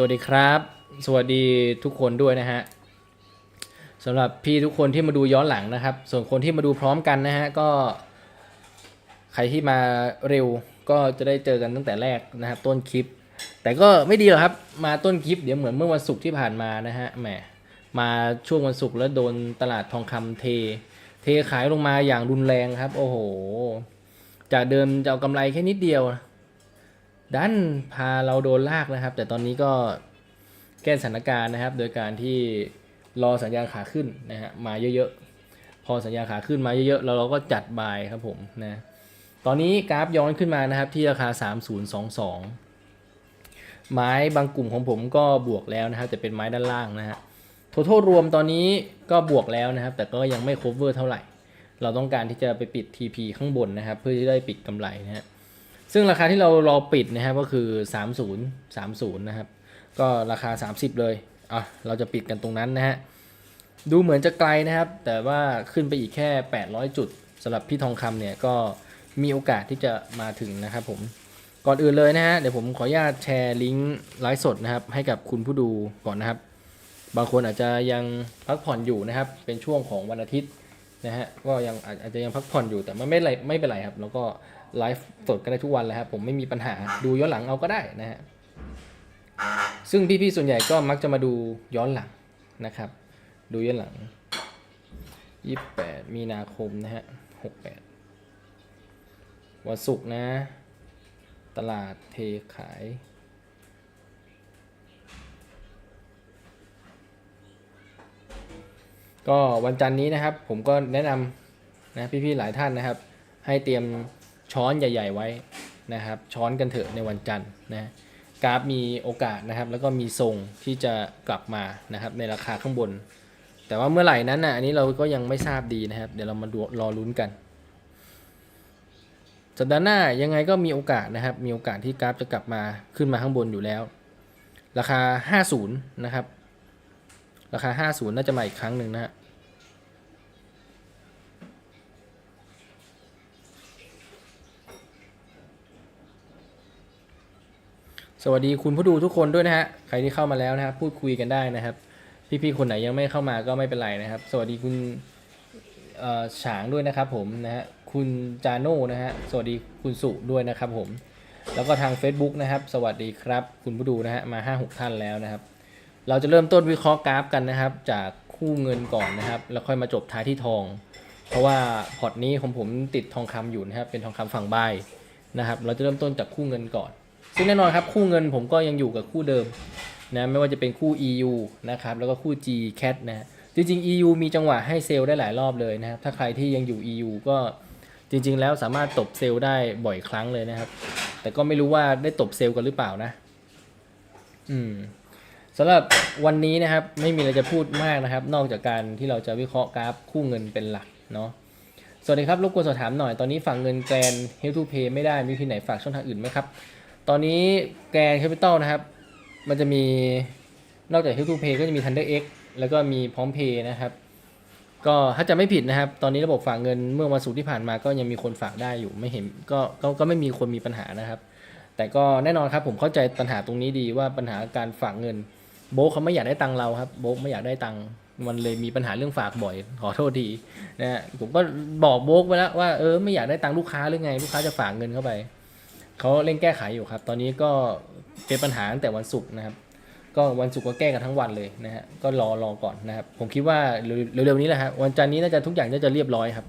สวัสดีครับ สวัสดีทุกคนด้วยนะฮะสำหรับพี่ทุกคนที่มาดูย้อนหลังนะครับ ส่วนคนที่มาดูพร้อมกันนะฮะก็ ใครที่มาเร็วก็จะได้เจอกันตั้งแต่แรกนะครับต้นคลิป แต่ก็ไม่ดีหรอกครับ มาต้นคลิปเดี๋ยวเหมือนเมื่อวันศุกร์ที่ผ่านมานะฮะแหมมาช่วงวันศุกร์แล้วโดนตลาดทองคำเท เทขายลงมาอย่างรุนแรงครับ โอ้โห จากเดิมจะเอากำไรแค่นิดเดียว ดันพาเราโดนลากนะครับ แต่ตอนนี้ก็แก้สถานการณ์นะครับ โดยการที่รอสัญญาณขาขึ้นนะฮะมาเยอะๆ พอสัญญาณขาขึ้นมาเยอะๆแล้วเราก็จัดบายครับผมนะตอนนี้กราฟย้อนขึ้นมานะครับที่ราคา 3022 ไม้บางกลุ่มของผมก็บวกแล้วนะครับแต่เป็นไม้ด้านล่างนะฮะทั้ทรวมตอนนี้ก็บวกแล้วนะครับ แต่ก็ยังไม่ cover เท่าไหร่ เราต้องการที่จะไปปิด TP ข้างบนนะครับ เพื่อที่ได้ปิดกำไรนะฮะ ซึ่งราคาที่เรารอปิดนะครับก็คือ 30 30 นะครับ ก็ราคา 30 เลยอะเราจะปิดกันตรงนั้นนะฮะดูเหมือนจะไกลนะครับ แต่ว่าขึ้นไปอีกแค่ 800 จุดสำหรับพี่ทองคำเนี่ยก็มีโอกาสที่จะมาถึงนะครับผมก่อนอื่นเลยนะฮะเดี๋ยวผมขออนุญาตแชร์ลิงก์ไลฟ์สดนะครับ ให้กับคุณผู้ดูก่อนนะครับ บางคนอาจจะยังพักผ่อนอยู่นะครับ เป็นช่วงของวันอาทิตย์นะฮะก็ยังอาจจะยังพักผ่อนอยู่แต่ไม่ไม่ไรไม่เป็นไรครับ แล้วก็ ไลฟ์สดก็ได้ทุกวันเลยครับผมไม่มีปัญหาดูย้อนหลังเอาก็ได้นะฮะซึ่งพี่ๆส่วนใหญ่ก็มักจะมาดูย้อนหลังนะครับ ดูย้อนหลัง 28 มีนาคมนะฮะ 68 วันศุกร์นะ ตลาดเทขาย ก็วันจันทร์นี้นะครับ ผมก็แนะนำนะพี่ๆหลายท่านนะครับ ให้เตรียม ช้อนใหญ่ ๆ ไว้นะครับ ช้อนกันเถอะในวันจันทร์นะกราฟมีโอกาสนะครับ แล้วก็มีทรงที่จะกลับมานะครับ ในราคาข้างบน แต่ว่าเมื่อไหร่นั้นนะอันนี้เราก็ยังไม่ทราบดีนะครับ เดี๋ยวเรามาดูรอลุ้นกันสัปดาห์หน้ายังไงก็มีโอกาสนะครับ มีโอกาสที่กราฟจะกลับมาขึ้นมาข้างบนอยู่แล้ว ราคา 50 นะครับ ราคา 50 น่าจะมาอีกครั้งหนึ่งนะฮะ สวัสดีคุณผู้ดูทุกคนด้วยนะฮะ ใครที่เข้ามาแล้วนะครับ พูดคุยกันได้นะครับ พี่ๆคนไหนยังไม่เข้ามาก็ไม่เป็นไรนะครับ สวัสดีคุณฉางด้วยนะครับผมนะฮะ คุณจาโน่นะฮะ สวัสดีคุณสุด้วยนะครับผม แล้วก็ทาง Facebook นะครับ สวัสดีครับ คุณผู้ดูนะฮะ มา 5-6 ท่านแล้วนะครับ เราจะเริ่มต้นวิเคราะห์กราฟกันนะครับ จากคู่เงินก่อนนะครับ แล้วค่อยมาจบท้ายที่ทอง เพราะว่าพอร์ตนี้ของผมติดทองคำอยู่นะครับ เป็นทองคำฝั่งใบนะครับ เราจะเริ่มต้นจากคู่เงินก่อน ซึ่งแน่นอนครับคู่เงินผมก็ยังอยู่กับคู่เดิมนะไม่ว่าจะเป็นคู่ EU นะครับแล้วก็คู่ G CAT นะจริงๆ EU มีจังหวะให้เซลล์ได้หลายรอบเลยนะครับถ้าใครที่ยังอยู่ EU ก็จริง ๆ แล้วสามารถตบเซลล์ได้บ่อยครั้งเลยนะครับ แต่ก็ไม่รู้ว่าได้ตบเซลล์กันหรือเปล่านะ อืมสำหรับวันนี้นะครับไม่มีอะไรจะพูดมากนะครับ นอกจากการที่เราจะวิเคราะห์กราฟคู่เงินเป็นหลักเนาะสวัสดีครับรบกวนสอบถามหน่อยตอนนี้ฝั่งเงินแกรน Help to Pay ไม่ได้มีที่ไหนฝากช่องทางอื่นไหมครับ ตอนนี้แกรนแคปิตอลนะครับ มันจะมีนอกจาก Help to Pay ก็จะมี Thunder X แล้วก็มีพร้อมเพย์นะครับ ก็ถ้าจะไม่ผิดนะครับ ตอนนี้ระบบฝากเงินเมื่อวันศุกร์ที่ผ่านมาก็ยังมีคนฝากได้อยู่ไม่เห็นก็ก็ก็ไม่มีคนมีปัญหานะครับ แต่ก็แน่นอนครับผมเข้าใจปัญหาตรงนี้ดีว่าปัญหาการฝากเงิน โบ๊คเขาไม่อยากได้ตังเราครับโบ๊คไม่อยากได้ตังมันเลยมีปัญหาเรื่องฝากบ่อยขอโทษทีนะฮะผมก็บอกโบ๊คไปแล้วว่าเออไม่อยากได้ตังลูกค้าหรือไง ลูกค้าจะฝากเงินเข้าไป เขาเร่งแก้ไขอยู่ครับ ตอนนี้ก็เป็นปัญหาตั้งแต่วันศุกร์นะครับ ก็วันศุกร์ก็แก้กันทั้งวันเลยนะฮะ ก็รอรอก่อนนะครับ ผมคิดว่าเร็วๆนี้แหละฮะ วันจันทร์นี้น่าจะทุกอย่างน่าจะเรียบร้อยครับ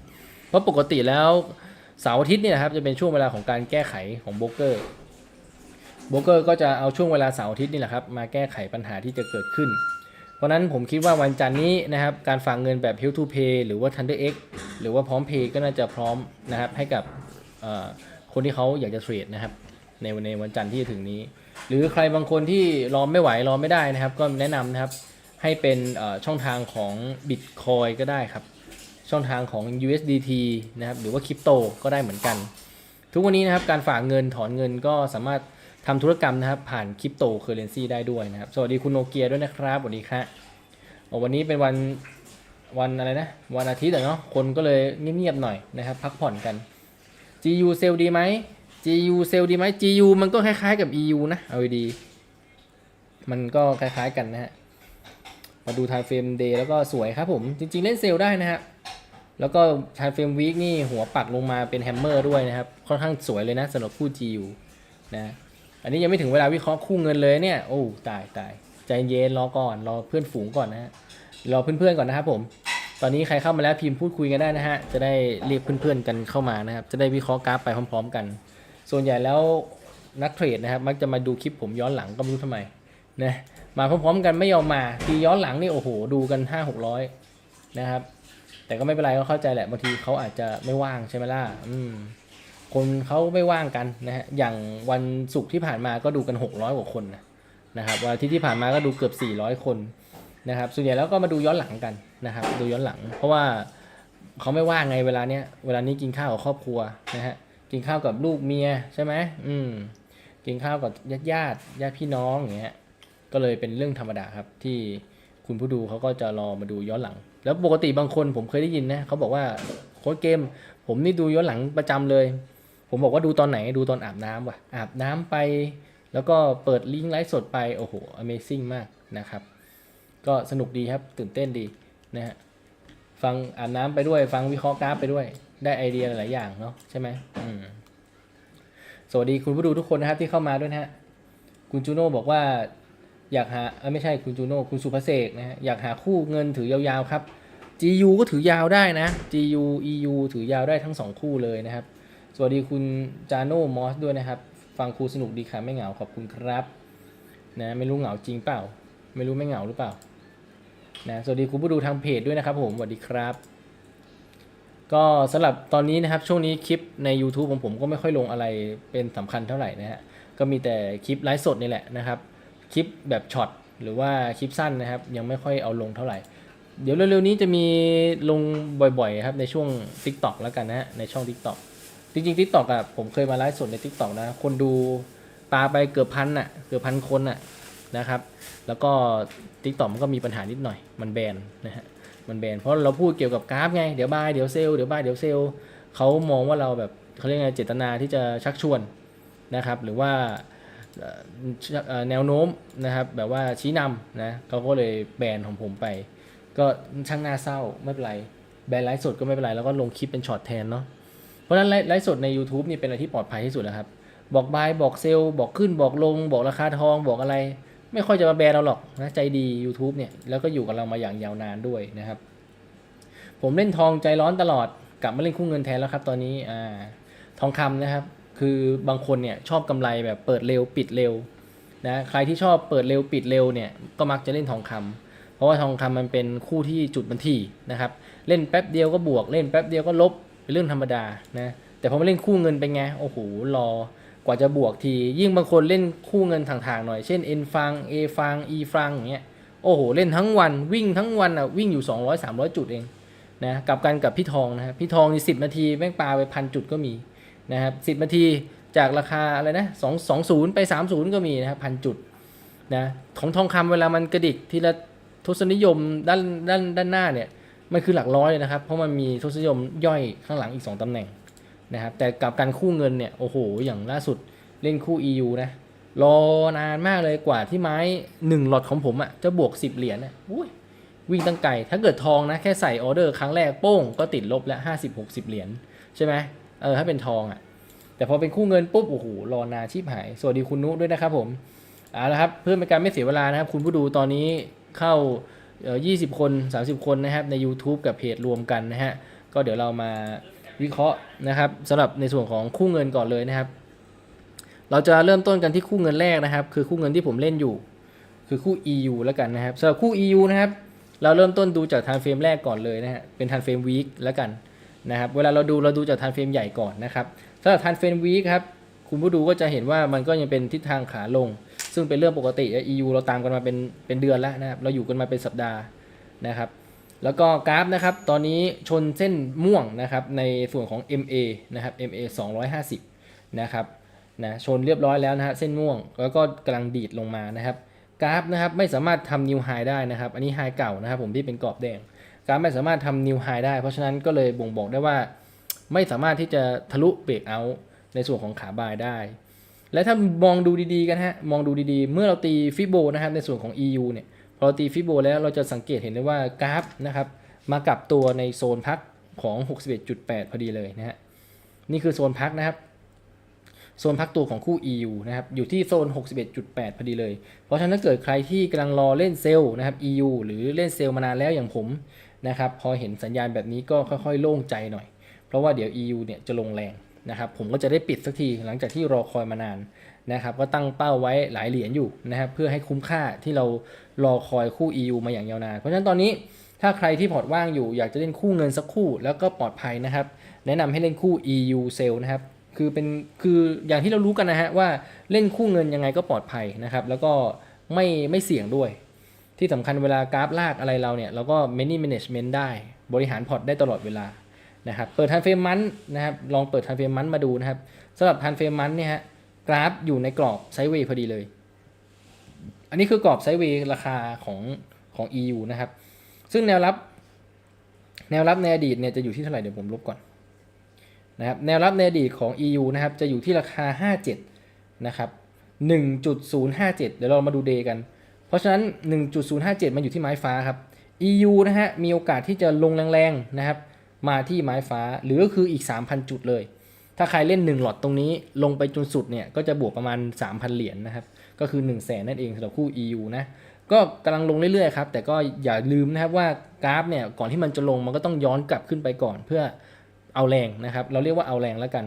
เพราะปกติแล้วเสาร์อาทิตย์เนี่ยนะครับจะเป็นช่วงเวลาของการแก้ไขของโบรกเกอร์โบรกเกอร์ก็จะเอาช่วงเวลาเสาร์อาทิตย์นี่แหละครับมาแก้ไขปัญหาที่จะเกิดขึ้น เพราะนั้นผมคิดว่าวันจันทร์นี้นะครับการฝากเงินแบบ Help to Pay หรือว่า Thunder X หรือว่าพร้อมเพย์ก็น่าจะพร้อมนะครับให้กับเอ่อ คนที่เขาอยากจะเทรดนะครับ ในวันในวันจันทร์ที่จะถึงนี้ หรือใครบางคนที่รอไม่ไหวรอไม่ได้นะครับ ก็แนะนำนะครับให้เป็นช่องทางของ Bitcoin ก็ได้ครับ ช่องทางของ USDT นะครับหรือว่าคริปโตก็ได้เหมือนกัน ทุกวันนี้นะครับการฝากเงินถอนเงินก็สามารถทำธุรกรรมนะครับ ผ่านคริปโตเคอร์เรนซีได้ด้วยนะครับ สวัสดีคุณโนเกียด้วยนะครับสวัสดีครับวันนี้เป็นวันวันอะไรนะ วันอาทิตย์เนาะคนก็เลยเงียบๆหน่อยนะครับ พักผ่อนกัน GU เซลดีไหม GU เซลดีไหม GU มันก็คล้ายๆกับ EU นะเอาดี มันก็คล้ายๆกันนะฮะ มาดู time frame day แล้วก็สวยครับผม จริงๆเล่นเซลล์ได้นะฮะ แล้วก็ time frame week นี่หัวปักลงมาเป็นแฮมเมอร์ด้วยนะครับ ค่อนข้างสวยเลยนะสำหรับคู่ GU นะอันนี้ยังไม่ถึงเวลาวิเคราะห์คู่เงินเลยเนี่ย โอ้ ตายตายใจเย็นรอก่อน รอเพื่อนฝูงก่อนนะฮะ รอเพื่อนๆก่อนนะครับผม ตอนนี้ใครเข้ามาแล้วพิมพ์พูดคุยกันได้นะฮะ จะได้เรียกเพื่อนๆกันเข้ามานะครับ จะได้วิเคราะห์กราฟไปพร้อม ๆ กัน ส่วนใหญ่แล้วนักเทรดนะครับ มักจะมาดูคลิปผมย้อนหลังก็ไม่รู้ทำไมนะมาพร้อมๆกันไม่ยอมมาทีย้อนหลังนี่โอ้โห ดูกันห้าหกร้อยนะครับ แต่ก็ไม่เป็นไรก็เข้าใจแหละบางทีเขาอาจจะไม่ว่างใช่ไหมล่ะอืมคนเขาไม่ว่างกันนะฮะอย่างวันศุกร์ที่ผ่านมาก็ดูกัน 600 กว่าคนนะนะครับวันอาทิตย์ที่ผ่านมาก็ดูเกือบ 400 คน นะครับส่วนใหญ่แล้วก็มาดูย้อนหลังกันนะครับ ดูย้อนหลัง เพราะว่าเขาไม่ว่างไงเวลาเนี้ยเวลานี้กินข้าวกับครอบครัวนะฮะกินข้าวกับลูกเมียใช่ไหมอืมกินข้าวกับญาติญาติญาติพี่น้องอย่างเงี้ยก็เลยเป็นเรื่องธรรมดาครับที่คุณผู้ดูเขาก็จะรอมาดูย้อนหลัง แล้วปกติบางคนผมเคยได้ยินนะเขาบอกว่าโค้ดเกม ผมนี่ดูย้อนหลังประจำเลย ผมบอกว่าดูตอนไหนดูตอนอาบน้ำว่ะอาบน้ำไป แล้วก็เปิดลิงก์ไลฟ์สดไปโอ้โห Amazing มากนะครับ ก็สนุกดีครับตื่นเต้นดีนะฮะฟังอาบน้ำไปด้วย ฟังวิเคราะห์กราฟไปด้วย ได้ไอเดียหลายอย่างเนาะใช่ไหมอืมสวัสดีคุณผู้ดูทุกคนนะครับที่เข้ามาด้วยนะฮะคุณจูโน่บอกว่าอยากหาเอ้ยไม่ใช่คุณจูโน่คุณสุภเสกนะฮะอยากหาคู่เงินถือยาวๆครับ GU ก็ถือยาวได้นะ GU EU ถือยาวได้ทั้งสองคู่เลยนะครับ สวัสดีคุณจาโน่มอสด้วยนะครับ ฟังครูสนุกดีค่ะไม่เหงาขอบคุณครับนะไม่รู้เหงาจริงเปล่า ไม่รู้ไม่เหงาหรือเปล่า นะสวัสดีคุณผู้ดูทางเพจด้วยนะครับผมสวัสดีครับ ก็สำหรับตอนนี้นะครับช่วงนี้คลิปใน YouTube ของผมก็ไม่ค่อยลงอะไรเป็นสำคัญเท่าไหร่นะฮะก็มีแต่คลิปไลฟ์สดนี่แหละนะครับ คลิปแบบช็อตหรือว่าคลิปสั้นนะครับ ยังไม่ค่อยเอาลงเท่าไหร่ เดี๋ยวเร็วๆนี้จะมีลงบ่อยๆครับในช่วง TikTok แล้วกันนะฮะในช่อง TikTok จริงๆ TikTok อะผมเคยมาไลฟ์สดใน TikTok นะคนดูปาไปเกือบพันอะเกือบพันคนอะ นะครับ แล้วก็ TikTok มันก็มีปัญหานิดหน่อย มันแบนนะฮะ มันแบน เพราะเราพูดเกี่ยวกับกราฟไง เดี๋ยวบาย เดี๋ยวเซลล์ เดี๋ยวบาย เดี๋ยวเซลล์ เขามองว่าเราแบบเขาเรียกไง เจตนาที่จะชักชวนนะครับ หรือว่าแนวโน้มนะครับ แบบว่าชี้นำนะเขาก็เลยแบนของผมไป ก็ช่างน่าเศร้าไม่เป็นไร แบนไลฟ์สดก็ไม่เป็นไร แล้วก็ลงคลิปเป็นช็อตแทนเนาะ เพราะฉะนั้นไลฟ์ไลฟ์สดใน YouTube นี่เป็นอะไรที่ปลอดภัยที่สุดแล้วครับ บอกบาย บอกเซลล์ บอกขึ้น บอกลง บอกราคาทอง บอกอะไร ไม่ค่อยจะมาแบนเราหรอกนะใจดี YouTube เนี่ยแล้วก็อยู่กับเรามาอย่างยาวนานด้วยนะครับ ผมเล่นทองใจร้อนตลอดกลับมาเล่นคู่เงินแทนแล้วครับ ตอนนี้อ่าทองคำนะครับ คือบางคนเนี่ยชอบกำไรแบบเปิดเร็วปิดเร็วนะใครที่ชอบเปิดเร็วปิดเร็วเนี่ยก็มักจะเล่นทองคำเพราะว่าทองคำมันเป็นคู่ที่จุดบันทีนะครับเล่นแป๊บเดียวก็บวกเล่นแป๊บเดียวก็ลบเป็นเรื่องธรรมดานะแต่พอมาเล่นคู่เงินเป็นไงโอ้โหรอ กว่าจะบวกที ยิ่งบางคนเล่นคู่เงินทางๆหน่อย เช่น N ฟัง A ฟัง E ฟังอย่างเงี้ย โอ้โห เล่นทั้งวันวิ่งทั้งวันอะวิ่งอยู่ 200 300 จุดเองนะกับกันกับพี่ทองนะครับพี่ทองนี่สินาทีแม่งปาไปพันจุดก็มีนะครับสินาทีจากราคาอะไรนะสองสองศูนย์ไปสามศูนย์ก็มีนะครับพันจุดนะของทองคำเวลามันกระดิกทีละทศนิยมด้านด้านด้านหน้าเนี่ยมันคือหลักร้อยเลยนะครับ เพราะมันมีทศนิยมย่อยข้างหลังอีก 2ตำแหน่ง นะครับแต่กับการคู่เงินเนี่ยโอ้โหอย่างล่าสุดเล่นคู่ EU นะรอนานมากเลยกว่าที่ไม้1หลอดของผมอะ่ะจะบวก 10 เหรียญนะอุ้ยวิ่งตั้งไกลถ้าเกิดทองนะแค่ใส่ออเดอร์ครั้งแรกโป้งก็ติดลบแล้ว50-60เหรียญใช่ไหมเออถ้าเป็นทองอะ่ะแต่พอเป็นคู่เงินปุ๊บโอ้โหรอนานชีพหาย สวัสดีคุณนุด้วยนะครับผมเอาละครับเพื่อเป็นการไม่เสียเวลานะครับ คุณผู้ดูตอนนี้เข้าเอ่อ20 คน 30 คนนะครับใน YouTube กับเพจรวมกันนะฮะก็เดี๋ยวเรามา วิเคราะห์นะครับสำหรับในส่วนของคู่เงินก่อนเลยนะครับ เราจะเริ่มต้นกันที่คู่เงินแรกนะครับ คือคู่เงินที่ผมเล่นอยู่ คือคู่ EU แล้วกันนะครับสำหรับคู่ EU นะครับเราเริ่มต้นดูจากทางเฟรมแรกก่อนเลยนะฮะเป็นทางเฟรมวีคแล้วกันนะครับเวลาเราดูเราดูจากทางเฟรมใหญ่ก่อนนะครับสำหรับทางเฟรมวีคครับคุณผู้ดูก็จะเห็นว่ามันก็ยังเป็นทิศทางขาลง ซึ่งเป็นเรื่องปกติ EU เราตามกันมาเป็นเป็นเดือนแล้วนะครับเราอยู่กันมาเป็นสัปดาห์นะครับ แล้วก็กราฟนะครับ ตอนนี้ชนเส้นม่วงนะครับในส่วนของ MA นะครับ MA 250 นะครับนะชนเรียบร้อยแล้วนะฮะเส้นม่วง แล้วก็กำลังดีดลงมานะครับ กราฟนะครับไม่สามารถทำนิวไฮได้นะครับ อันนี้ไฮเก่านะครับผมที่เป็นกรอบแดง กราฟไม่สามารถทำนิวไฮได้ เพราะฉะนั้นก็เลยบ่งบอกได้ว่า ไม่สามารถที่จะทะลุเบรกเอา ในส่วนของขาบายได้ และถ้ามองดูดีๆกันฮะ มองดูดีๆ เมื่อเราตีฟิโบนะครับในส่วนของ EU เนี่ย เราตีฟิโบแล้วเราจะสังเกตเห็นได้ว่ากราฟนะครับมากับตัวในโซนพักของ 61.8 พอดีเลยนะฮะนี่คือโซนพักนะครับ โซนพักตัวของคู่ EU นะครับอยู่ที่โซน 61.8 พอดีเลย เพราะฉะนั้นถ้าเกิดใครที่กำลังรอเล่นเซลล์นะครับ EU หรือเล่นเซลล์มานานแล้วอย่างผมนะครับพอเห็นสัญญาณแบบนี้ก็ค่อยๆ โล่งใจหน่อย เพราะว่าเดี๋ยว EU เนี่ยจะลงแรงนะครับผมก็จะได้ปิดสักทีหลังจากที่รอคอยมานาน นะครับก็ตั้งเป้าไว้หลายเหรียญอยู่นะครับเพื่อให้คุ้มค่าที่เรารอคอยคู่ EU มาอย่างยาวนาน เพราะฉะนั้นตอนนี้ถ้าใครที่พอร์ตว่างอยู่อยากจะเล่นคู่เงินสักคู่แล้วก็ปลอดภัยนะครับ แนะนำให้เล่นคู่ EU เซลนะครับคือเป็นคืออย่างที่เรารู้กันนะฮะว่าเล่นคู่เงินยังไงก็ปลอดภัยนะครับแล้วก็ไม่ไม่เสี่ยงด้วย ที่สำคัญเวลากราฟลากอะไรเราเนี่ยเราก็ many management ได้บริหารพอร์ตได้ตลอดเวลานะครับเปิดทันเฟรมมันนะครับลองเปิดทันเฟรมมันมาดูนะครับสำหรับทันเฟรมมันเนี่ยฮะ กราฟอยู่ในกรอบไซด์เวย์พอดีเลย อันนี้คือกรอบไซด์เวย์ราคาของของ EU นะครับ ซึ่งแนวรับ แนวรับในอดีตเนี่ยจะอยู่ที่เท่าไหร่เดี๋ยวผมลบก่อนนะครับ แนวรับในอดีตของ EU นะครับจะอยู่ที่ราคา 57 นะครับ 1.057 เดี๋ยวเรามาดูเดย์กัน เพราะฉะนั้น 1.057 มันอยู่ที่ไม้ฟ้าครับ EU นะฮะมีโอกาสที่จะลงแรงๆนะครับ มาที่ไม้ฟ้าหรือก็คืออีก 3,000 จุดเลย ถ้าใครเล่น 1 หลอดตรงนี้ลงไปจนสุดเนี่ยก็จะบวกประมาณ 3,000 เหรียญนะครับ ก็คือ 1 0 0 0 0แสนนั่นเองสำหรับคู่ EU นะก็กำลังลงเรื่อยๆครับ แต่ก็อย่าลืมนะครับว่ากราฟเนี่ยก่อนที่มันจะลงมันก็ต้องย้อนกลับขึ้นไปก่อนเพื่อเอาแรงนะครับ เราเรียกว่าเอาแรงแล้วกัน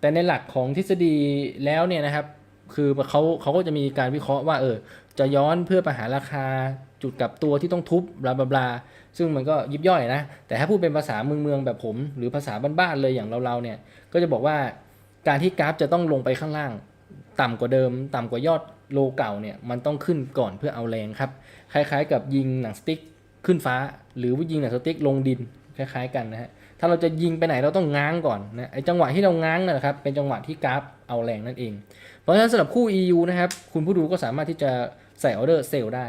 แต่ในหลักของทฤษฎีแล้วเนี่ยนะครับคือเขาเขาก็จะมีการวิเคราะห์ว่าเออจะย้อนเพื่อไปหาราคาจุดกลับตัวที่ต้องทุบบลาบลาบลา ซึ่งมันก็ยิบย่อยนะ แต่ถ้าพูดเป็นภาษาเมืองเมืองแบบผม หรือภาษาบ้านๆเลยอย่างเราๆเนี่ย ก็จะบอกว่าการที่กราฟจะต้องลงไปข้างล่าง ต่ำกว่าเดิม ต่ำกว่ายอดโลเก่าเนี่ยมันต้องขึ้นก่อนเพื่อเอาแรงครับ คล้ายๆ กับยิงหนังสติ๊กขึ้นฟ้า หรือว่ายิงหนังสติ๊กลงดินคล้ายๆ กันนะฮะถ้าเราจะยิงไปไหนเราต้องง้างก่อนนะไอจังหวะที่เราง้างนั่นแหละครับเป็นจังหวะที่กราฟเอาแรงนั่นเอง เพราะฉะนั้นสำหรับคู่ EU นะครับคุณผู้ดูก็สามารถที่จะใส่ออเดอร์เซลล์ได้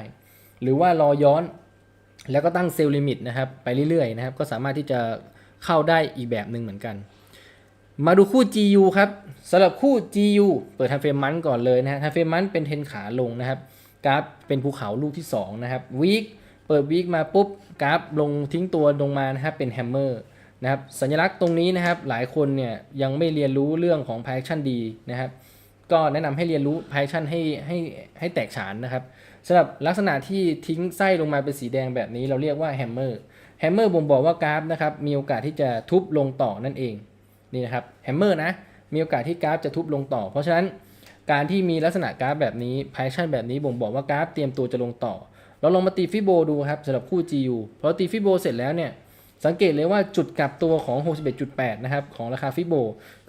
หรือว่ารอย้อน แล้วก็ตั้งเซลล์ลิมิตนะครับไปเรื่อยๆนะครับก็สามารถที่จะเข้าได้อีกแบบหนึ่งเหมือนกัน มาดูคู่ GU ครับสำหรับคู่ GU เปิดทันเฟรมมันก่อนเลยนะฮะทันเฟรมมันเป็นเทนขาลงนะครับกราฟเป็นภูเขาลูกที่2นะครับวีคเปิดวีคมาปุ๊บกราฟลงทิ้งตัวลงมานะครับเป็นแฮมเมอร์นะครับสัญลักษณ์ตรงนี้นะครับหลายคนเนี่ยยังไม่เรียนรู้เรื่องของ Python ดีนะครับก็แนะนำให้เรียนรู้ Python ให้ให้ให้แตกฉานนะครับ สำหรับลักษณะที่ทิ้งไส้ลงมาเป็นสีแดงแบบนี้เราเรียกว่าแฮมเมอร์แฮมเมอร์บ่งบอกว่ากราฟนะครับมีโอกาสที่จะทุบลงต่อนั่นเองนี่นะครับแฮมเมอร์นะมีโอกาสที่กราฟจะทุบลงต่อ เพราะฉะนั้นการที่มีลักษณะกราฟแบบนี้ Python แบบนี้บ่งบอกว่ากราฟเตรียมตัวจะลงต่อ เราลองมาตีฟิโบดูครับสำหรับคู่ GU พอตีฟิโบเสร็จแล้วเนี่ยสังเกตเลยว่าจุดกลับตัวของ 61.8 นะครับของราคาฟิโบ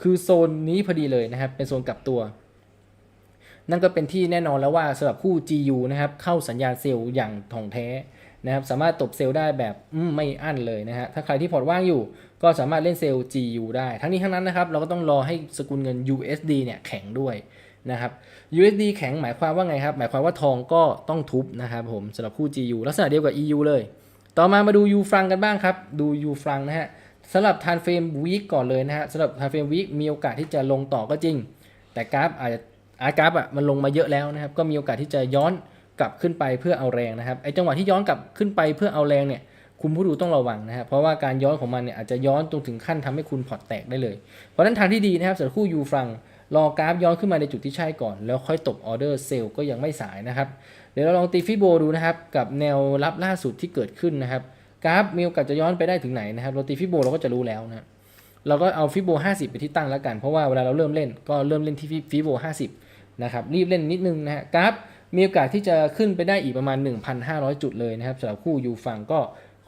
คือโซนนี้พอดีเลยนะครับเป็นโซนกลับตัว นั่นก็เป็นที่แน่นอนแล้วว่าสำหรับคู่ GU นะครับเข้าสัญญาณเซลล์อย่างถ่องแท้นะครับสามารถตบเซลล์ได้แบบไม่อั้นเลยนะฮะถ้าใครที่พอร์ตว่างอยู่ ก็สามารถเล่นเซลล์ GU ได้ทั้งนี้ทั้งนั้นนะครับเราก็ต้องรอให้สกุลเงิน USD เนี่ยแข็งด้วยนะครับ USD แข็งหมายความว่าไงครับ หมายความว่าทองก็ต้องทุบนะครับผมสำหรับคู่ GU ลักษณะเดียวกับ EU เลย ต่อมามาดู U ฟรังกันบ้างครับ ดู U ฟรังนะฮะสำหรับทานเฟรมวีคก่อนเลยนะฮะสำหรับทานเฟรมวีคมีโอกาสที่จะลงต่อก็จริง แต่กราฟอาจจะ อาร์กราฟอะมันลงมาเยอะแล้วนะครับ ก็มีโอกาสที่จะย้อนกลับขึ้นไปเพื่อเอาแรงนะครับไอ้จังหวะที่ย้อนกลับขึ้นไปเพื่อเอาแรงเนี่ยคุณผู้ดูต้องระวังนะครับเพราะว่าการย้อนของมันเนี่ยอาจจะย้อนจนถึงขั้นทำให้คุณพอร์ตแตกได้เลย เพราะฉะนั้นทางที่ดีนะครับสำหรับคู่ U ฟรังรอกราฟย้อนขึ้นมาในจุดที่ใช่ก่อน แล้วค่อยตบออเดอร์เซลล์ก็ยังไม่สายนะครับเดี๋ยวเราลองตีฟิโบดูนะครับกับแนวรับล่าสุดที่เกิดขึ้นนะครับกราฟมีโอกาสจะย้อนไปได้ถึงไหนนะครับเราตีฟิโบเราก็จะรู้แล้วนะเราก็เอาฟิโบ50 ไปที่ตั้งแล้วกันเพราะว่าเวลาเราเริ่มเล่นก็เริ่มเล่นที่ฟิโบ50 นะครับรีบเล่นนิดนึงนะฮะกราฟมีโอกาสที่จะขึ้นไปได้อีกประมาณ 1,500 จุดเลยนะครับสำหรับคู่ยูฟังก็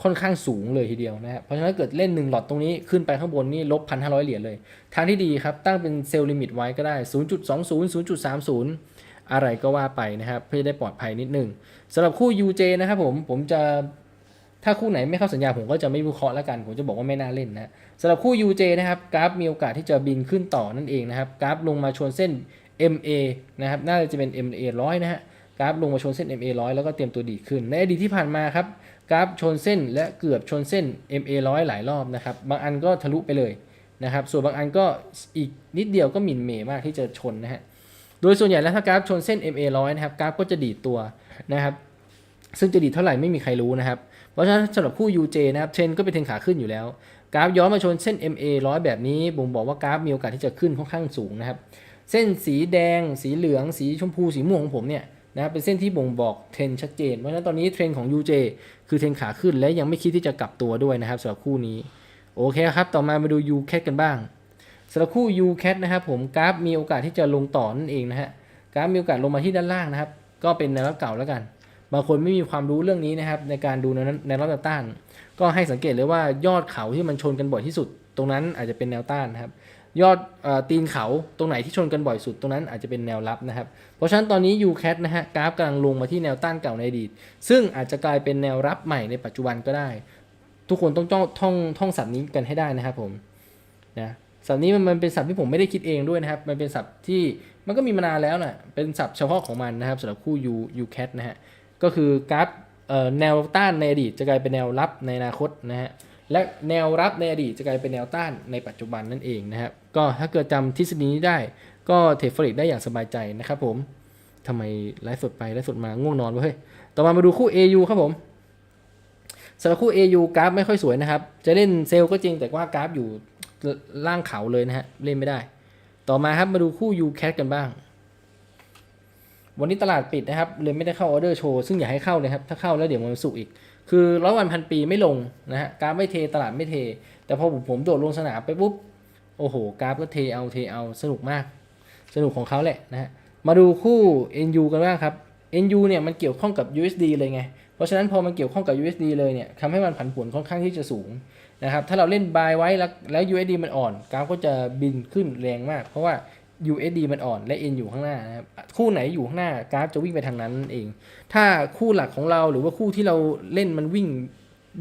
ค่อนข้างสูงเลยทีเดียวนะครับเพราะฉะนั้นเกิดเล่น 1 หลอดตรงนี้ขึ้นไปข้างบนนี่ลบ 1,500 เหรียญเลย ทางที่ดีครับ ตั้งเป็นเซลล์ลิมิตไว้ก็ได้ 0.20 0.30 อะไรก็ว่าไปนะครับ เพื่อจะได้ปลอดภัยนิดนึงสำหรับคู่ UJ นะครับผมผมจะถ้าคู่ไหนไม่เข้าสัญญาผมก็จะไม่วิเคราะห์แล้วกัน ผมจะบอกว่าไม่น่าเล่นนะสำหรับคู่ UJ นะครับกราฟมีโอกาสที่จะบินขึ้นต่อนั่นเองนะครับกราฟลงมาชนเส้น MA นะครับ น่าจะเป็น MA ร้อยนะฮะ กราฟลงมาชนเส้น MA ร้อยแล้วก็เตรียมตัวดีขึ้น ในอดีตที่ผ่านมาครับ กราฟชนเส้นและเกือบชนเส้น MA ร้อยหลายรอบนะครับ บางอันก็ทะลุไปเลยนะครับ ส่วนบางอันก็อีกนิดเดียวก็หมิ่นเมมากที่จะชนนะฮะ โดยส่วนใหญ่แล้วถ้ากราฟชนเส้น MA 100นะครับ กราฟก็จะดีดตัวนะครับ ซึ่งจะดีดเท่าไหร่ไม่มีใครรู้นะครับ เพราะฉะนั้นสำหรับคู่ UJ นะครับเทรนก็เป็นเทรนขาขึ้นอยู่แล้ว กราฟย้อนมาชนเส้น MA 100แบบนี้บ่งบอกว่ากราฟมีโอกาสที่จะขึ้นค่อนข้างสูงนะครับ เส้นสีแดง สีเหลือง สีชมพู สีม่วงของผมเนี่ยนะครับเป็นเส้นที่บ่งบอกเทรนชัดเจน เพราะฉะนั้นตอนนี้เทรนของ UJ คือเทรนขาขึ้นและยังไม่คิดที่จะกลับตัวด้วยนะครับสำหรับคู่นี้ โอเคครับ ต่อมามาดู UCAT กันบ้างสำหรับคู่ UCAT นะครับผมกราฟมีโอกาสที่จะลงต่อนั่นเองนะฮะกราฟมีโอกาสลงมาที่ด้านล่างนะครับ ก็เป็นแนวรับเก่าแล้วกัน บางคนไม่มีความรู้เรื่องนี้นะครับในการดูในในรอบแนวต้าน ก็ให้สังเกตเลยว่ายอดเขาที่มันชนกันบ่อยที่สุด ตรงนั้นอาจจะเป็นแนวต้านนะครับ ยอดอตีนเขาตรงไหนที่ชนกันบ่อยสุดตรงนั้นอาจจะเป็นแนวรับนะครับ เพราะฉะนั้นตอนนี้ UCAT นะฮะกราฟกำลังลงมาที่แนวต้านเก่าในอดีต ซึ่งอาจจะกลายเป็นแนวรับใหม่ในปัจจุบันก็ได้ ทุกคนต้องจ้องท่องท่องศัพท์นี้กันให้ได้นะครับผมนะศัพท์นี้มันเป็นศัพท์ที่ผมไม่ได้คิดเองด้วยนะครับ มันเป็นศัพท์ที่มันก็มีมานานแล้วนะเป็นศัพท์เฉพาะของมันนะครับสำหรับคู่ U UCAT นะฮะก็คือกราฟแนวต้านในอดีตจะกลายเป็นแนวรับในอนาคตนะฮะ และแนวรับในอดีตจะกลายเป็นแนวต้านในปัจจุบันนั่นเองนะครับก็ถ้าเกิดจำทฤษฎีนี้ได้ ก็เทรดฟอเร็กได้อย่างสบายใจนะครับผมทำไมไลฟ์สดไปไลฟ์สดมาง่วงนอนวะเฮ้ยต่อมามาดูคู่ AU ครับผมสำหรับคู่ AU กราฟไม่ค่อยสวยนะครับ จะเล่นเซลก็จริงแต่ว่ากราฟอยู่ล่างเขาเลยนะฮะเล่นไม่ได้ ต่อมาครับมาดูคู่ UCAT กันบ้าง วันนี้ตลาดปิดนะครับเลยไม่ได้เข้าออเดอร์โชว์ซึ่งอยากให้เข้าเลยครับถ้าเข้าแล้วเดี๋ยวมันสุกอีก คือร้อยวันพันปีไม่ลงนะฮะกราฟไม่เทตลาดไม่เท แต่พอผมผมโดดลงสนามไปปุ๊บโอ้โหกราฟก็เทเอาเทเอาสนุกมาก สนุกของเขาแหละนะฮะมาดูคู่ NU กันบ้างครับ NU เนี่ยมันเกี่ยวข้องกับ USD เลยไง เพราะฉะนั้นพอมันเกี่ยวข้องกับ USD เลยเนี่ยทำให้มันผันผวนค่อนข้างที่จะสูงนะครับถ้าเราเล่น buy ไว้แล้วแล้ว USD มันอ่อนกราฟก็จะบินขึ้นแรงมาก เพราะว่า USD มันอ่อนและ N อยู่ข้างหน้านะครับคู่ไหนอยู่ข้างหน้ากราฟจะวิ่งไปทางนั้นเอง ถ้าคู่หลักของเราหรือว่าคู่ที่เราเล่นมันวิ่ง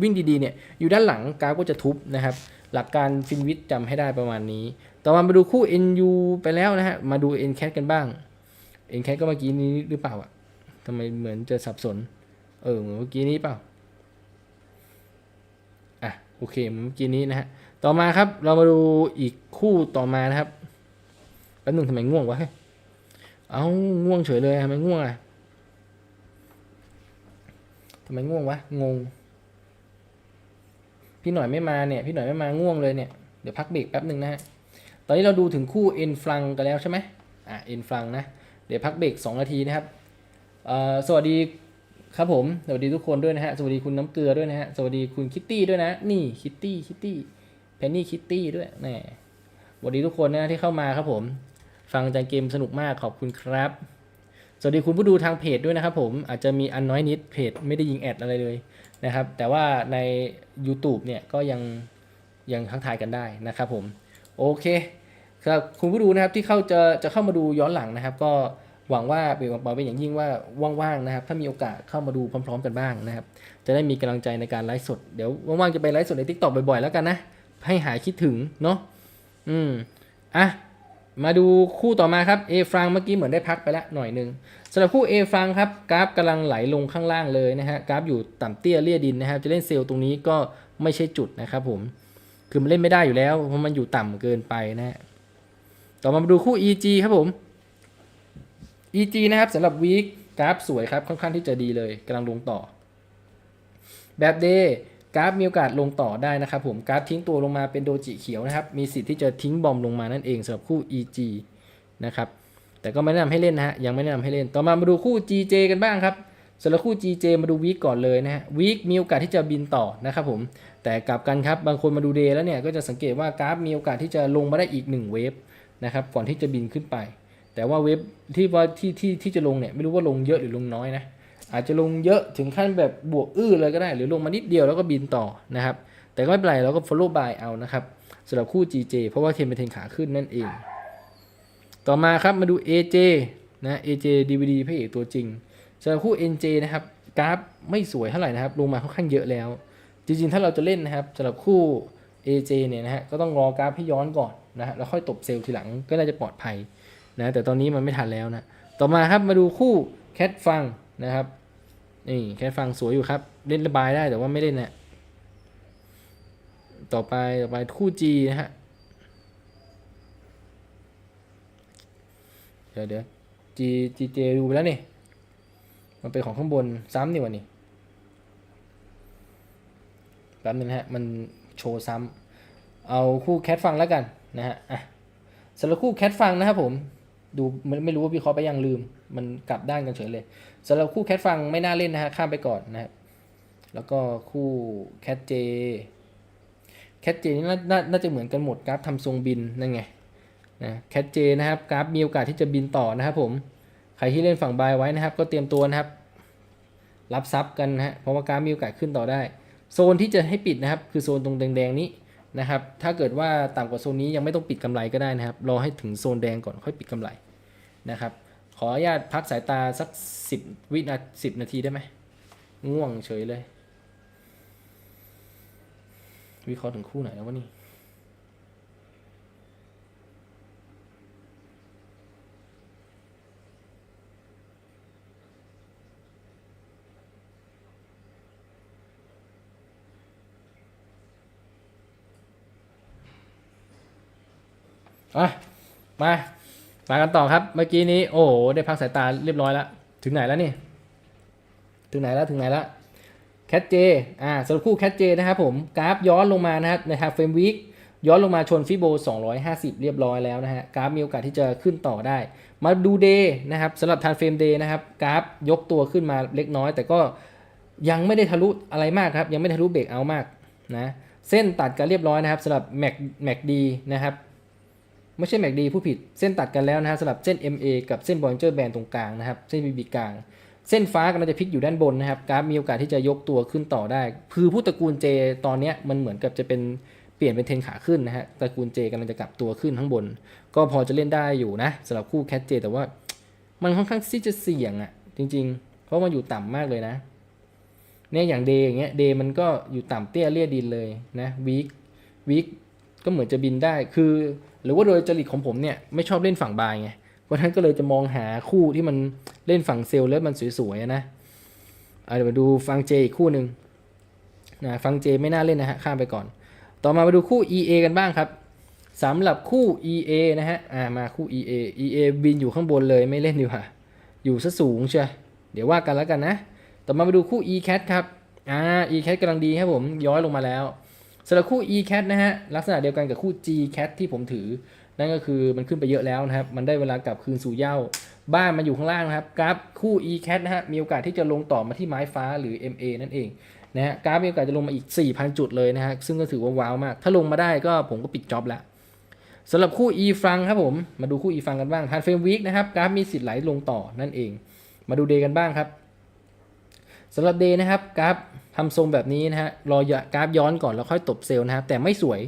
วิ่งดีๆเนี่ยอยู่ด้านหลังกราฟก็จะทุบนะครับ หลักการฟินวิทจำให้ได้ประมาณนี้ ต่อมามาดูคู่ NU ไปแล้วนะฮะมาดู NCAT กันบ้าง NCAT ก็เมื่อกี้นี้หรือเปล่าอะทำไมเหมือนจะสับสน เออเหมือนเมื่อกี้นี้เปล่าอะโอเคเหมือนเมื่อกี้นี้นะฮะต่อมาครับเรามาดูอีกคู่ต่อมานะครับ ป๊บนึงทำไมง่วงวะเฮ้ยเอาง่วงเฉยเลยทำไมง่วงอะทำไมง่วงวะงง พี่หน่อยไม่มาเนี่ย พี่หน่อยไม่มาง่วงเลยเนี่ย เดี๋ยวพักเบรกแป๊บหนึ่งนะฮะ ตอนนี้เราดูถึงคู่เอ็นฟลังกันแล้วใช่ไหมอะเอ็นฟลังนะ เดี๋ยวพักเบรกสองนาทีนะครับสวัสดีครับผม สวัสดีทุกคนด้วยนะฮะ สวัสดีคุณน้ำเกลือด้วยนะฮะ สวัสดีคุณคิตตี้ด้วยนะ นี่คิตตี้คิตตี้เพนนี่คิตตี้ด้วยแน่สวัสดีทุกคนนะที่เข้ามาครับผม ฟังจารย์เกมสนุกมากขอบคุณครับ สวัสดีคุณผู้ดูทางเพจด้วยนะครับผมอาจจะมีอันน้อยนิดเพจไม่ได้ยิงแอดอะไรเลยนะครับ แต่ว่าใน YouTube เนี่ยก็ยังยังทักทายกันได้นะครับผม โอเคครับคุณผู้ดูนะครับที่เข้าจะจะเข้ามาดูย้อนหลังนะครับ ก็หวังว่าเป็นหวังเป็นอย่างยิ่งว่าว่างๆนะครับ ถ้ามีโอกาสเข้ามาดูพร้อม ๆ กันบ้างนะครับ จะได้มีกำลังใจในการไลฟ์สด เดี๋ยวว่างๆจะไปไลฟ์สดใน TikTok บ่อยๆแล้วกันนะ ให้หายคิดถึงเนาะอืมอะ มาดูคู่ต่อมาครับเอฟรังเมื่อกี้เหมือนได้พักไปแล้วหน่อยหนึงสำหรับคู่เอฟรังครับกราฟกำลังไหลลงข้างล่างเลยนะฮะกราฟอยู่ต่ำเตี้ยเลี่ยดินนะครับจะเล่นเซลล์ตรงนี้ก็ไม่ใช่จุดนะครับผมคือมันเล่นไม่ได้อยู่แล้วเพราะมันอยู่ต่ำเกินไปนะฮะต่อมามาดูคู่ EG ครับผม EG นะครับสำหรับวีคกราฟสวยครับค่อนข้างที่จะดีเลยกำลังลงต่อ แบบเดย์ กราฟมีโอกาสลงต่อได้นะครับผมกราฟทิ้งตัวลงมาเป็นโดจิเขียวนะครับ มีสิทธิ์ที่จะทิ้งบอมลงมานั่นเองสำหรับคู่ EG นะครับแต่ก็ไม่แนะนำให้เล่นนะฮะยังไม่แนะนำให้เล่นต่อมามาดูคู่ GJ กันบ้างครับสำหรับคู่ GJ มาดูวีคก่อนเลยนะฮะวีคมีโอกาสที่จะบินต่อนะครับผมแต่กลับกันครับบางคนมาดูเดย์แล้วเนี่ยก็จะสังเกตว่ากราฟมีโอกาสที่จะลงมาได้อีก1เวฟนะครับก่อนที่จะบินขึ้นไป แต่ว่าเวฟที่ว่าที่ที่ที่จะลงเนี่ยไม่รู้ว่าลงเยอะหรือลงน้อยนะ อาจจะลงเยอะถึงขั้นแบบบวกอื้อเลยก็ได้ หรือลงมานิดเดียวแล้วก็บินต่อนะครับ แต่ก็ไม่เป็นไรเราก็ follow by เอานะครับสำหรับคู่ GJ เพราะว่าเทรนเป็นเทรนขาขึ้นนั่นเอง ต่อมาครับมาดู AJ นะ AJ DVD พระเอกตัวจริงสำหรับคู่ NJ นะครับกราฟไม่สวยเท่าไหร่นะครับ ลงมาค่อนข้างเยอะแล้ว จริงๆ ถ้าเราจะเล่นนะครับสำหรับคู่ AJ เนี่ยนะฮะก็ต้องรอกราฟให้ย้อนก่อนนะฮะแล้วค่อยตบเซลล์ทีหลังก็น่าจะปลอดภัยนะแต่ตอนนี้มันไม่ทันแล้วนะต่อมาครับมาดูคู่แคทฟังนะครับ นี่แค่ฟังสวยอยู่ครับ เล่นระบายได้แต่ว่าไม่เล่นนะต่อไปต่อไปคู่ G นะฮะ เดี๋ยวเดี๋ยว G G J ดูไปแล้วนี่ มันเป็นของข้างบนซ้ำนี่วันนี้แป๊บนึงนะฮะ มันโชว์ซ้ำเอาคู่แคทฟังแล้วกันนะฮะอะสำหรับคู่แคทฟังนะครับผม ดูไม่ไม่รู้ว่าวิเคราะห์ไปยังลืม มันกลับด้านกันเฉยเลย สำหรับคู่แคทฟังไม่น่าเล่นนะฮะข้ามไปก่อนนะครับแล้วก็คู่แคทเจแคทเจนี่น่าน่าจะเหมือนกันหมดกราฟทำทรงบินนั่นไงนะแคทเจนะครับกราฟมีโอกาสที่จะบินต่อนะครับผมใครที่เล่นฝั่งบายไว้นะครับ ก็เตรียมตัวนะครับ รับซับกันนะฮะเพราะว่ากราฟมีโอกาสขึ้นต่อได้ โซนที่จะให้ปิดนะครับ คือโซนตรงแดงๆนี้นะครับ ถ้าเกิดว่าต่ำกว่าโซนนี้ยังไม่ต้องปิดกำไรก็ได้นะครับรอให้ถึงโซนแดงก่อนค่อยปิดกำไรนะครับ ขออนุญาตพักสายตาสัก10วินาที10นาทีได้ไหม ง่วงเฉยเลย วิเคราะห์ถึงคู่ไหนแล้ววะนี่อะมา มากันต่อครับ เมื่อกี้นี้โอ้โหได้พักสายตาเรียบร้อยแล้ว ถึงไหนแล้วนี่ ถึงไหนแล้วถึงไหนแล้วแคทเจอ่าสำหรับคู่แคทเจนะครับผมกราฟย้อนลงมานะครับในฮาเฟรมวิกย้อนลงมาชนฟิโบ 250 เรียบร้อยแล้วนะฮะกราฟมีโอกาสที่จะขึ้นต่อได้ มาดูเดย์นะครับสำหรับทานเฟรมเดย์นะครับกราฟยกตัวขึ้นมาเล็กน้อย แต่ก็ยังไม่ได้ทะลุอะไรมากครับ ยังไม่ทะลุเบรกเอามากนะเส้นตัดกันเรียบร้อยนะครับสำหรับแม็กแม็กดีนะครับ ไม่ใช่แม็กดีผู้ผิดเส้นตัดกันแล้วนะฮะสำหรับเส้น MA กับเส้นบอลเจอร์แบนตรงกลางนะครับเส้น BB กลาง เส้นฟ้ากำลังจะพลิกอยู่ด้านบนนะครับกราฟมีโอกาสที่จะยกตัวขึ้นต่อได้ คือผู้ตระกูล J ตอนนี้มันเหมือนกับจะเป็นเปลี่ยนเป็นเทนขาขึ้นนะฮะตระกูล J กำลังจะกลับตัวขึ้นข้างบน ก็พอจะเล่นได้อยู่นะสำหรับคู่แคทเจแต่ว่ามันค่อนข้างที่จะเสี่ยงอะ่ะจริง ๆ เพราะมันอยู่ต่ำมากเลยนะเนี่ยอย่างเดย์อย่างเงี้ยเดย์มันก็อยู่ต่ำเตี้ยเลี่ยดินเลยนะวีควีคก็เหมือนจะบินได้คือ หรือว่าโดยจริตของผมเนี่ยไม่ชอบเล่นฝั่งบายไงเพราะฉะนั้นก็เลยจะมองหาคู่ที่มันเล่นฝั่งเซลล์แล้วมันสวยๆนะเดี๋ยวมาดูฟังเจอีกคู่หนึ่งนะฟังเจไม่น่าเล่นนะฮะข้ามไปก่อน ต่อมามาดูคู่ EA กันบ้างครับสำหรับคู่ EA นะฮะอ่ามาคู่ EA EA บินอยู่ข้างบนเลยไม่เล่นดีกว่าอยู่ซะสูงเชียวเดี๋ยวว่ากันแล้วกันนะ ต่อมามาดูคู่ ECAT ครับอ่า ECAT กำลังดีครับผมย้อยลงมาแล้ว สำหรับคู่ ECAT นะฮะลักษณะเดียวกันกับคู่ GCAT ที่ผมถือ นั่นก็คือมันขึ้นไปเยอะแล้วนะครับ มันได้เวลากลับคืนสู่เย้า บ้านมาอยู่ข้างล่างนะครับกราฟคู่ ECAT นะฮะมีโอกาสที่จะลงต่อมาที่ไม้ฟ้าหรือ MA นั่นเองนะฮะกราฟมีโอกาสจะลงมาอีก 4,000 จุดเลยนะฮะซึ่งก็ถือว่าว้าวมาก ถ้าลงมาได้ก็ผมก็ปิดจ็อบละสำหรับคู่ E ฟังครับผมมาดูคู่ E ฟังกันบ้างทันเฟรมวีคนะครับกราฟมีสิทธิ์ไหลลงต่อนั่นเอง มาดูเดย์กันบ้างครับสำหรับเดย์นะครับกราฟ ทำทรงแบบนี้นะฮะรอกราฟย้อนก่อนแล้วค่อยตบเซลล์นะครับแต่ไม่สวย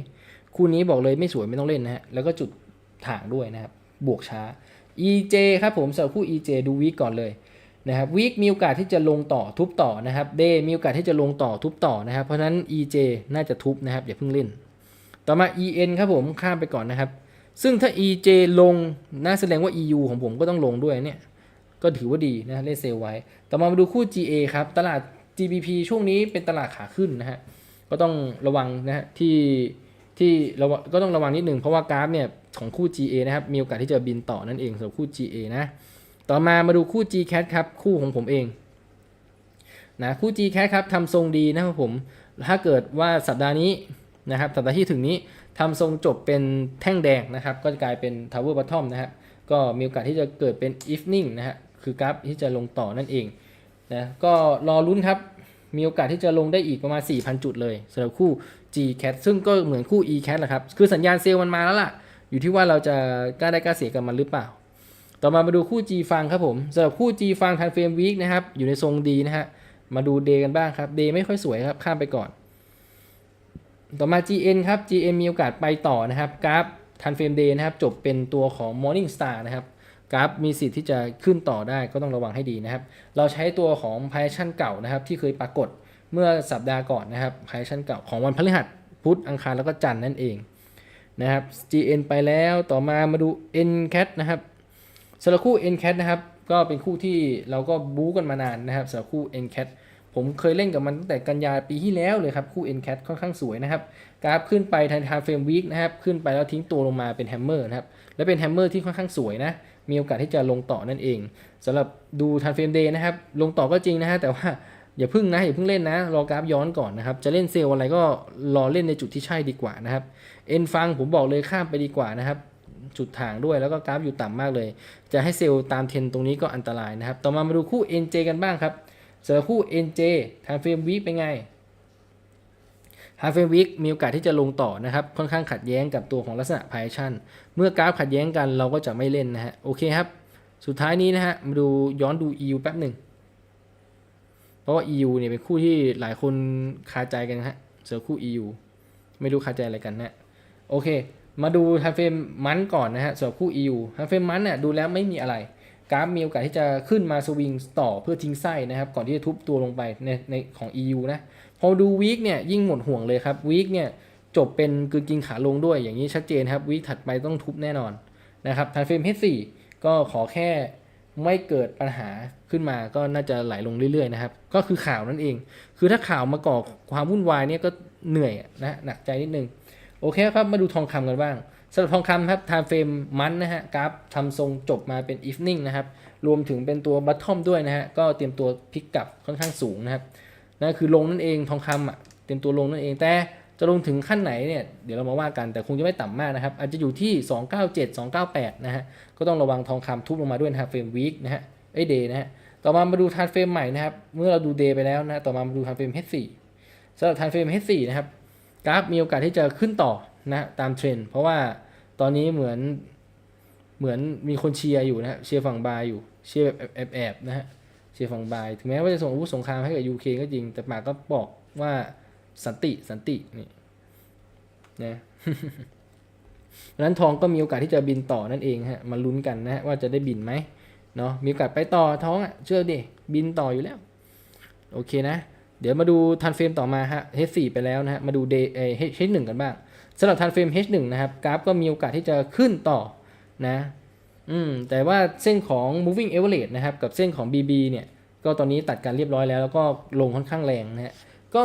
คู่นี้บอกเลยไม่สวยไม่ต้องเล่นนะฮะแล้วก็จุดถ่างด้วยนะครับบวกช้า EJ ครับผมสำหรับคู่ EJ ดูวีคก่อนเลยนะครับวีคมีโอกาสที่จะลงต่อทุบต่อนะครับเดย์มีโอกาสที่จะลงต่อทุบต่อนะครับ เพราะฉะนั้น EJ น่าจะทุบนะครับอย่าเพิ่งเล่น ต่อมา EN ครับผมข้ามไปก่อนนะครับ ซึ่งถ้า EJ ลงน่าแสดงว่า EU ของผมก็ต้องลงด้วยเนี่ยก็ถือว่าดีนะเล่นเซลไว้ ต่อมามาดูคู่ GA ครับตลาด GBP ช่วงนี้เป็นตลาดขาขึ้นนะฮะ ก็ต้องระวังนะฮะที่ที่ระวังก็ต้องระวังนิดหนึ่งเพราะว่ากราฟเนี่ยของคู่ GA นะครับ มีโอกาสที่จะบินต่อนั่นเองสำหรับคู่ GA นะ ต่อมามาดูคู่ GCAT ครับ คู่ของผมเองนะคู่ GCAT ครับทำทรงดีนะครับผม ถ้าเกิดว่าสัปดาห์นี้นะครับสัปดาห์ที่ถึงนี้ทำทรงจบเป็นแท่งแดงนะครับ ก็จะกลายเป็น Tower Bottom นะครับก็มีโอกาสที่จะเกิดเป็น evening นะฮะคือกราฟที่จะลงต่อนั่นเอง นะก็รอลุ้นครับ มีโอกาสที่จะลงได้อีกประมาณ 4,000 จุดเลยสำหรับคู่ GCAT ซึ่งก็เหมือนคู่ ECAT แหละครับ คือสัญญาณเซลล์มันมาแล้วล่ะ อยู่ที่ว่าเราจะกล้าได้กล้าเสียกับมันหรือเปล่า ต่อมามาดูคู่ G ฟังครับผมสำหรับคู่ G ฟังทันเฟรมวีคนะครับ อยู่ในทรงดีนะฮะ มาดูเดย์กันบ้างครับเดย์ไม่ค่อยสวยครับ ข้ามไปก่อน ต่อมา GN ครับ GN มีโอกาสไปต่อนะครับกราฟทันเฟรมเดย์นะครับ จบเป็นตัวของ Morning Star นะครับ กราฟมีสิทธิ์ที่จะขึ้นต่อได้ก็ต้องระวังให้ดีนะครับ เราใช้ตัวของ p i ชั่นเก่านะครับที่เคยปรากฏเมื่อสัปดาห์ก่อนนะครับ p i ชั่นเก่าของวันพฤหัสพุธอังคารแล้วก็จันทร์นั่นเองนะครับ GN ไปแล้วต่อมามาดู NCAT นะครับสำหรับคู่ NCAT นะครับก็เป็นคู่ที่เราก็บู๊กันมานานนะครับสำหรับคู่ NCAT ผมเคยเล่นกับมันตั้งแต่กันยาปีที่แล้วเลยครับ คู่ NCAT ค่อนข้างสวยนะครับ กราฟขึ้นไปทางทางเฟรมวีคนะครับ ขึ้นไปแล้วทิ้งตัวลงมาเป็นแฮมเมอร์นะครับ และเป็นแฮมเมอร์ที่ค่อนข้างสวยนะ มีโอกาสที่จะลงต่อนั่นเองสำหรับดูทันเฟรมเดย์นะครับ ลงต่อก็จริงนะฮะแต่ว่าอย่าพึ่งนะอย่าพึ่งเล่นนะ รอกราฟย้อนก่อนนะครับ จะเล่นเซลล์อะไรก็รอเล่นในจุดที่ใช่ดีกว่านะครับเอ็นฟังผมบอกเลยข้ามไปดีกว่านะครับจุดถ่างด้วยแล้วก็กราฟอยู่ต่ำมากเลย จะให้เซลล์ตามเทรนตรงนี้ก็อันตรายนะครับ ต่อมามาดูคู่ NJ กันบ้างครับสำหรับคู่ NJ ทางเฟรมวีเป็นไง ฮาเฟนวิกมีโอกาสที่จะลงต่อนะครับ ค่อนข้างขัดแย้งกับตัวของลักษณะพายชั่น เมื่อกราฟขัดแย้งกันเราก็จะไม่เล่นนะฮะ โอเคครับ สุดท้ายนี้นะฮะ มาดูย้อนดู EU แป๊บหนึ่ง เพราะว่า EU เนี่ยเป็นคู่ที่หลายคนคาใจกันนะฮะ เสือคู่ EU ไม่รู้คาใจอะไรกันนะโอเค มาดูทันเฟรมมันก่อนนะฮะสำหรับคู่ EU ทันเฟรมมันเนี่ยดูแล้วไม่มีอะไรกราฟมีโอกาสที่จะขึ้นมาสวิงต่อเพื่อทิ้งไส้นะครับ ก่อนที่จะทุบตัวลงไปในในของ EU นะ พอดูวีคเนี่ยยิ่งหมดห่วงเลยครับวีคเนี่ยจบเป็นกึนกินขาลงด้วยอย่างนี้ชัดเจนครับวีคถัดไปต้องทุบแน่นอนนะครับทันเฟรม H4 ก็ขอแค่ไม่เกิดปัญหาขึ้นมาก็น่าจะไหลลงเรื่อยๆนะครับ ก็คือข่าวนั่นเอง คือถ้าข่าวมาก่อความวุ่นวายเนี่ยก็เหนื่อยนะหนักใจนิดนึง โอเคครับมาดูทองคำกันบ้างสำหรับทองคำครับ time frame มันนะฮะกราฟทำทรงจบมาเป็น evening นะครับ รวมถึงเป็นตัว bottom ด้วยนะฮะ ก็เตรียมตัวพลิกกลับค่อนข้างสูงนะครับ นั่นคือลงนั่นเองทองคำอะเตรียมตัวลงนั่นเอง แต่จะลงถึงขั้นไหนเนี่ยเดี๋ยวเรามาว่ากันแต่คงจะไม่ต่ำมากนะครับอาจจะอยู่ที่ 297 298 นะฮะก็ต้องระวังทองคำทุบลงมาด้วยนะครับเฟรม week นะฮะเอ้ย day นะฮะต่อมามาดูทานเฟรมใหม่นะครับเมื่อเราดู day ไปแล้วนะต่อมามาดูทานเฟรม H4 สำหรับทานเฟรม H4 นะครับกราฟมีโอกาสที่จะขึ้นต่อนะตามเทรนด์เพราะว่าตอนนี้เหมือนเหมือนมีคนเชียร์อยู่นะฮะเชียร์ฝั่งบายอยู่เชียร์แบบแอบๆนะฮะ ยร์ฝั่งบายถึงแม้ว่าจะส่งอาวุธสงครามให้กับยูเคก็จริง แต่ปากก็บอกว่าสันติสันตินี่นะเพรานั้นทองก็มีโอกาสที่จะบินต่อนั่นเองฮะมาลุ้นกันนะฮะว่าจะได้บินไหมเนาะมีโอกาสไปต่อท้องอะเชื่อดิบินต่ออยู่แล้ว โอเคนะ เดี๋ยวมาดูทันเฟรมต่อมาฮะ H4 ไปแล้วนะฮะมาดู day เอ่อ H1 กันบ้างสำหรับทันเฟรม H1 นะครับกราฟก็มีโอกาสที่จะขึ้นต่อนะ อืมแต่ว่าเส้นของ moving average นะครับ กับเส้นของ BB เนี่ย ก็ตอนนี้ตัดกันเรียบร้อยแล้ว แล้วก็ลงค่อนข้างแรงนะฮะ ก็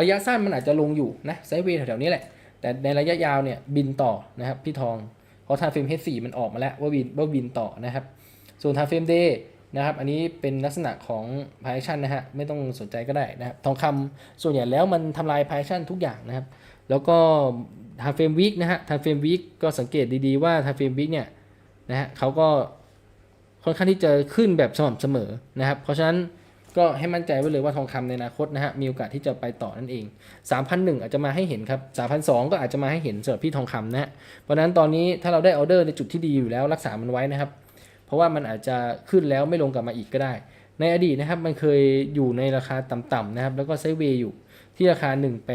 ระยะสั้นมันอาจจะลงอยู่นะไซด์เวย์แถวๆนี้แหละ แต่ในระยะยาวเนี่ยบินต่อนะครับพี่ทอง เพราะทันเฟรม H4 มันออกมาแล้วว่าบินว่าบินต่อนะครับ ส่วนทันเฟรม day นะครับ อันนี้เป็นลักษณะของ p a r t i t i o n นะฮะ ไม่ต้องสนใจก็ได้นะครับ ทองคำส่วนใหญ่แล้วมันทำลาย p a r t i t i o n ทุกอย่างนะครับ แล้วก็ time frame week นะฮะ time frame week ก็สังเกตดีๆว่า time frame week เนี่ย นะฮะเขาก็ค่อนข้างที่จะขึ้นแบบสม่ำเสมอนะครับ เพราะฉะนั้นก็ให้มั่นใจไว้เลยว่าทองคำในอนาคตนะฮะมีโอกาสที่จะไปต่อนั่นเอง 3,001 อาจจะมาให้เห็นครับ 3,002 ก็อาจจะมาให้เห็นสำหรับพี่ทองคำนะฮะเพราะนั้นตอนนี้ถ้าเราได้ออเดอร์ในจุดที่ดีอยู่แล้วรักษามันไว้นะครับ เพราะว่ามันอาจจะขึ้นแล้วไม่ลงกลับมาอีกก็ได้ ในอดีตนะครับมันเคยอยู่ในราคาต่ำๆนะครับแล้วก็ไซด์เวย์อยู่ที่ราคา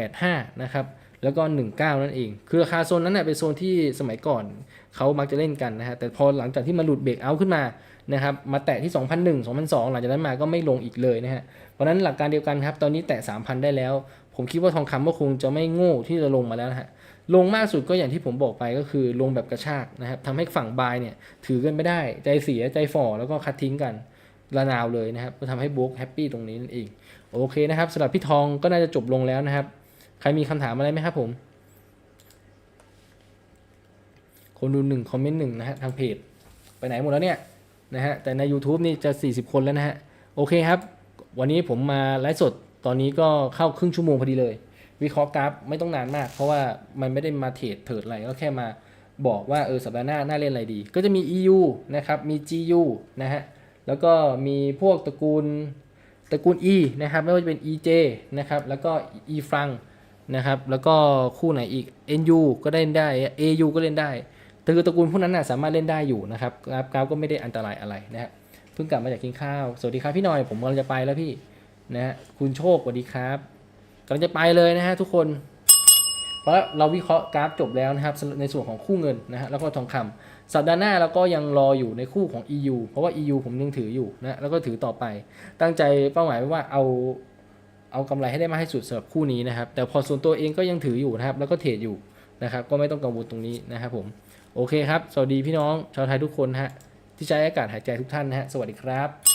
185 นะครับ แล้วก็ 19 นั่นเอง คือราคาโซนนั้นเน่ยเป็นโซนที่สมัยก่อนเขามักจะเล่นกันนะฮะ แต่พอหลังจากที่มาหลุดเบรกเอาขึ้นมานะครับ มาแตะที่ 2001 2002 หลังจากนั้นมาก็ไม่ลงอีกเลยนะฮะ เพราะฉะนั้นหลักการเดียวกันครับ ตอนนี้แตะ 3,000 ได้แล้ว ผมคิดว่าทองคำก็คงจะไม่โง่ที่จะลงมาแล้วนะฮะ ลงมากสุดก็อย่างที่ผมบอกไปก็คือลงแบบกระชากนะครับทำให้ฝั่งบายเนี่ยถือกันไม่ได้ ใจเสียใจฝ่อแล้วก็คัดทิ้งกันระนาวเลยนะครับ ก็ทำให้บุ๊กแฮปปี้ตรงนี้นั่นเอง โอเคนะครับสำหรับพี่ทองก็น่าจะจบลงแล้วนะครับ ใครมีคำถามอะไรไหมครับผม คนดูหนึ่งคอมเมนต์หนึ่งนะฮะทางเพจ ไปไหนหมดแล้วเนี่ยนะฮะแต่ใน YouTube นี่จะ 40 คนแล้วนะฮะ โอเคครับ วันนี้ผมมาไลฟ์สดตอนนี้ก็เข้าครึ่งชั่วโมงพอดีเลย วิเคราะห์กราฟไม่ต้องนานมาก เพราะว่ามันไม่ได้มาเทรดเถิดอะไรก็แค่มาบอกว่าเออสัปดาห์หน้าน่าเล่นอะไรดี ก็จะมี EU นะครับมี GU นะฮะแล้วก็มีพวกตระกูลตระกูล E นะครับไม่ว่าจะเป็น EJ นะครับแล้วก็ E ฟรัง นะครับ แล้วก็คู่ไหนอีก NU ก็เล่นได้ AU ก็เล่นได้แต่คือตระกูลพวกนั้นนะสามารถเล่นได้อยู่นะครับกราฟกราฟก็ไม่ได้อันตรายอะไรนะฮะเพิ่งกลับมาจากกินข้าว สวัสดีครับพี่หน่อยผมกำลังจะไปแล้วพี่นะฮะคุณโชคสวัสดีครับกำลังจะไปเลยนะฮะทุกคน เพราะเราวิเคราะห์กราฟจบแล้วนะครับในส่วนของคู่เงินนะฮะแล้วก็ทองคำสัปดาห์หน้าเราก็ยังรออยู่ในคู่ของ EU เพราะว่า EU ผมยังถืออยู่นะแล้วก็ถือต่อไป ตั้งใจเป้าหมายไว้ว่าเอา เอากำไรให้ได้มากที่สุดสำหรับคู่นี้นะครับ แต่พอส่วนตัวเองก็ยังถืออยู่นะครับ แล้วก็เทรดอยู่นะครับ ก็ไม่ต้องกังวลตรงนี้นะครับผม โอเคครับ สวัสดีพี่น้องชาวไทยทุกคนฮะ ที่ใช้อากาศหายใจทุกท่านนะฮะ สวัสดีครับ